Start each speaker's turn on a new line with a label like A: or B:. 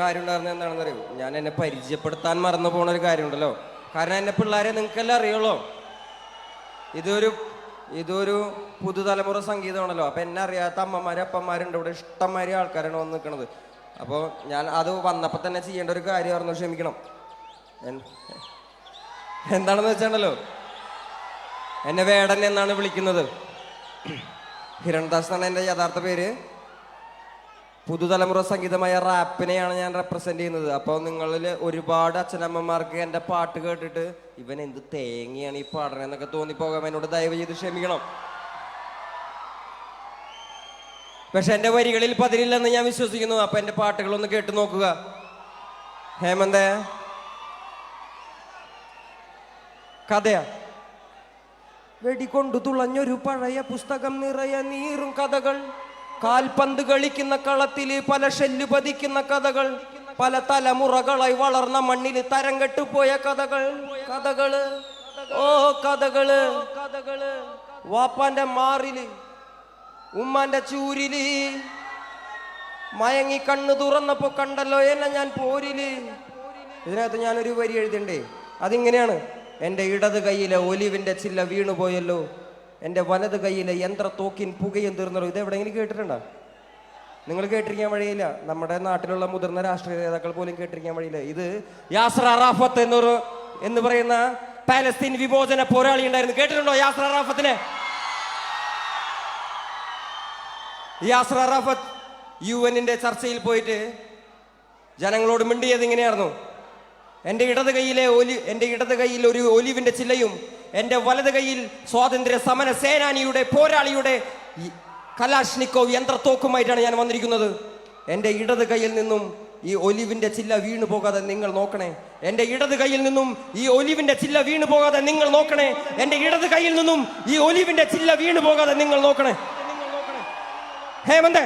A: കാര്യം ഉണ്ടായിരുന്നു എന്താണെന്നറിയോ? ഞാൻ എന്നെ പരിചയപ്പെടുത്താൻ മറന്നു പോണ ഒരു കാര്യമുണ്ടല്ലോ കാരണം എന്നെ പിള്ളേരെ നിങ്ങൾക്കെല്ലാം അറിയുള്ളൂ. ഇതൊരു ഇതൊരു പുതുതലമുറ സംഗീതമാണല്ലോ. അപ്പൊ എന്നെ അറിയാത്ത അമ്മമാര് അപ്പന്മാരുണ്ട്. ഇവിടെ ഇഷ്ടംമാതിരി ആൾക്കാരാണ് വന്ന് നിൽക്കുന്നത് അപ്പോൾ ഞാൻ അത് വന്നപ്പോൾ തന്നെ ചെയ്യേണ്ട ഒരു കാര്യമായിരുന്നു. ക്ഷമിക്കണം. എന്താണെന്ന് വെച്ചാണല്ലോ എന്നെ വേടൻ എന്നാണ് വിളിക്കുന്നത്. ഹിരൺദാസ് എന്നാണ് എന്റെ യഥാർത്ഥ പേര്. പുതുതലമുറ സംഗീതമായ റാപ്പിനെയാണ് ഞാൻ റെപ്രസെന്റ് ചെയ്യുന്നത്. അപ്പോൾ നിങ്ങളിൽ ഒരുപാട് അച്ഛനമ്മമാർക്ക് എന്റെ പാട്ട് കേട്ടിട്ട് ഇവൻ എന്ത് തേങ്ങയാണ് ഈ പാടണെന്നൊക്കെ തോന്നിപ്പോകാം എന്നോട് ദയവ് ചെയ്ത് ക്ഷമിക്കണം. പക്ഷെ എന്റെ വരികളിൽ പതിരില്ലെന്ന് ഞാൻ വിശ്വസിക്കുന്നു. അപ്പൊ എന്റെ പാട്ടുകളൊന്ന് കേട്ടു നോക്കുക. ഹേമന്തേ. കഥയാ. വെടികൊണ്ടു തുളഞ്ഞൊരു പഴയ പുസ്തകം നിറയ നീറും കഥകൾ. കാൽപന്ത് കളിക്കുന്ന കളത്തിൽ പല ഷെല്ലു പതിക്കുന്ന കഥകൾ പല തലമുറകളായി വളർന്ന മണ്ണിൽ തരം കെട്ടുപോയ കഥകൾ കഥകൾ ഓ കഥകൾ. കഥകൾ വാപ്പാന്റെ മാറിൽ ഉമ്മാന്റെ ചൂരിൽ മയങ്ങി കണ്ണു തുറന്നപ്പോ കണ്ടല്ലോ എന്നെ ഞാൻ പോരിൽ. ഇതിനകത്ത് ഞാനൊരു വരി എഴുതണ്ടേ അതിങ്ങനെയാണ്. എന്റെ ഇടത് കൈയിലെ ഒലിവിന്റെ ചില്ല വീണുപോയല്ലോ. എന്റെ വലത് കൈയിലെ യന്ത്രത്തോക്കിൻ പുകയും തീർന്നല്ലോ ഇത് എവിടെയെങ്കിലും കേട്ടിട്ടുണ്ടോ? നിങ്ങൾ കേട്ടിരിക്കാൻ വഴിയില്ല. നമ്മുടെ നാട്ടിലുള്ള മുതിർന്ന രാഷ്ട്രീയ നേതാക്കൾ പോലും കേട്ടിരിക്കാൻ വഴിയില്ല. ഇത് യാസർ അറാഫത്ത് എന്നൊരു എന്ന് പറയുന്ന പാലസ്തീൻ വിമോചന പോരാളി ഉണ്ടായിരുന്നു. കേട്ടിട്ടുണ്ടോ യാസർ അറാഫത്തിനെ? യാസർ അറാഫത്ത് യു എന്നിന്റെ ചർച്ചയിൽ പോയിട്ട് ജനങ്ങളോട് മിണ്ടിയത് ഇങ്ങനെയായിരുന്നു. എന്റെ ഇടത് കൈയിലെ ഒലി എന്റെ ഇടത് കൈയിൽ ഒരു ഒലിവിന്റെ ചില്ലയും എന്റെ വലത് കൈയിൽ സ്വാതന്ത്ര്യ സമര സേനാനിയുടെ പോരാളിയുടെ കലാഷ്നിക്കോവ് യന്ത്രത്തോക്കുമായിട്ടാണ് ഞാൻ വന്നിരിക്കുന്നത്. എന്റെ ഇടത് കൈയിൽ നിന്നും ഈ ഒലിവിന്റെ ചില്ല വീണു പോകാതെ നിങ്ങൾ നോക്കണേ. എന്റെ ഇടത് കൈയിൽ നിന്നും ഈ ഒലിവിന്റെ ചില്ല വീണു പോകാതെ നിങ്ങൾ നോക്കണേ. എന്റെ ഇടത് കൈയിൽ നിന്നും ഈ ഒലിവിന്റെ ചില്ല വീണു പോകാതെ നിങ്ങൾ നോക്കണേ. ഹേമന്തേ